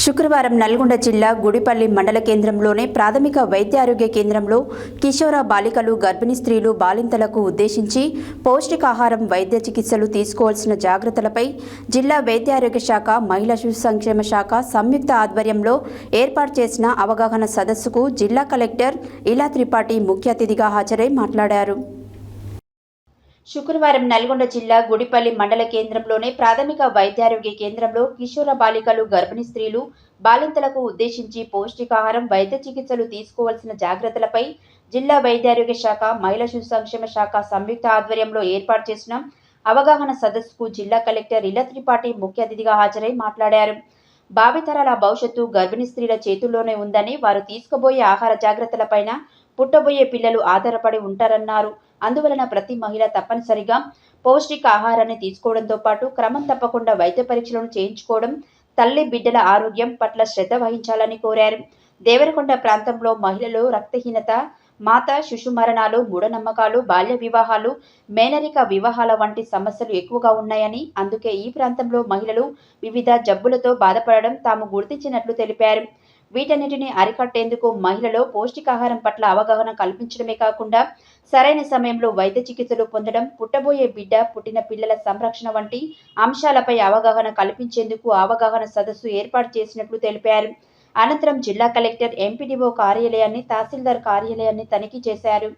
శుక్రవారం నల్గొండ జిల్లా గుడిపల్లి మండల కేంద్రంలోని ప్రాథమిక వైద్య ఆరోగ్య కేంద్రంలో కిషోర బాలికలు గర్భిణీ స్త్రీలు బాలింతలకు ఉద్దేశించి పౌష్టికాహారం వైద్య చికిత్సలు తీసుకోవాల్సిన జాగ్రత్తలపై జిల్లా వైద్య ఆరోగ్య శాఖ మహిళా శిశు సంక్షేమ శాఖ సంయుక్త ఆధ్వర్యంలో ఏర్పాటు చేసిన అవగాహన సదస్సుకు జిల్లా కలెక్టర్ ఇలా త్రిపాఠి ముఖ్య అతిథిగా హాజరై మాట్లాడారు. శుక్రవారం నల్గొండ జిల్లా గుడిపల్లి మండల కేంద్రంలోనే ప్రాథమిక వైద్యారోగ్య కేంద్రంలో కిషోర బాలికలు గర్భిణీ స్త్రీలు బాలింతలకు ఉద్దేశించి పౌష్టికాహారం వైద్య చికిత్సలు తీసుకోవాల్సిన జాగ్రత్తలపై జిల్లా వైద్యారోగ్య శాఖ మహిళా శిశు సంక్షేమ శాఖ సంయుక్త ఆధ్వర్యంలో ఏర్పాటు చేసిన అవగాహన సదస్సుకు జిల్లా కలెక్టర్ ఇల త్రిపాఠి ముఖ్య అతిథిగా హాజరై మాట్లాడారు. భావితరాల భవిష్యత్తు గర్భిణీ స్త్రీల చేతుల్లోనే ఉందని వారు తీసుకోబోయే ఆహార జాగ్రత్తలపైన పుట్టబోయే పిల్లలు ఆధారపడి ఉంటారన్నారు. అందువలన ప్రతి మహిళ తప్పనిసరిగా పౌష్టిక ఆహారాన్ని తీసుకోవడంతో పాటు క్రమం తప్పకుండా వైద్య పరీక్షలను చేయించుకోవడం తల్లి బిడ్డల ఆరోగ్యం పట్ల శ్రద్ధ వహించాలని కోరారు. దేవరకొండ ప్రాంతంలో మహిళలు రక్తహీనత మాత శిశు మరణాలు మూఢనమ్మకాలు బాల్య వివాహాలు మేనరిక వివాహాల వంటి సమస్యలు ఎక్కువగా ఉన్నాయని అందుకే ఈ ప్రాంతంలో మహిళలు వివిధ జబ్బులతో బాధపడడం తాము గుర్తించినట్లు తెలిపారు. వీటన్నిటిని అరికట్టేందుకు మహిళలో పౌష్టికాహారం పట్ల అవగాహన కల్పించడమే కాకుండా సరైన సమయంలో వైద్య చికిత్సలు పొందడం పుట్టబోయే బిడ్డ పుట్టిన పిల్లల సంరక్షణ వంటి అంశాలపై అవగాహన కల్పించేందుకు అవగాహన సదస్సు ఏర్పాటు చేసినట్లు తెలిపారు. అనంతరం జిల్లా కలెక్టర్ ఎంపీడీఓ కార్యాలయాన్ని తహసీల్దార్ కార్యాలయాన్ని తనిఖీ చేశారు.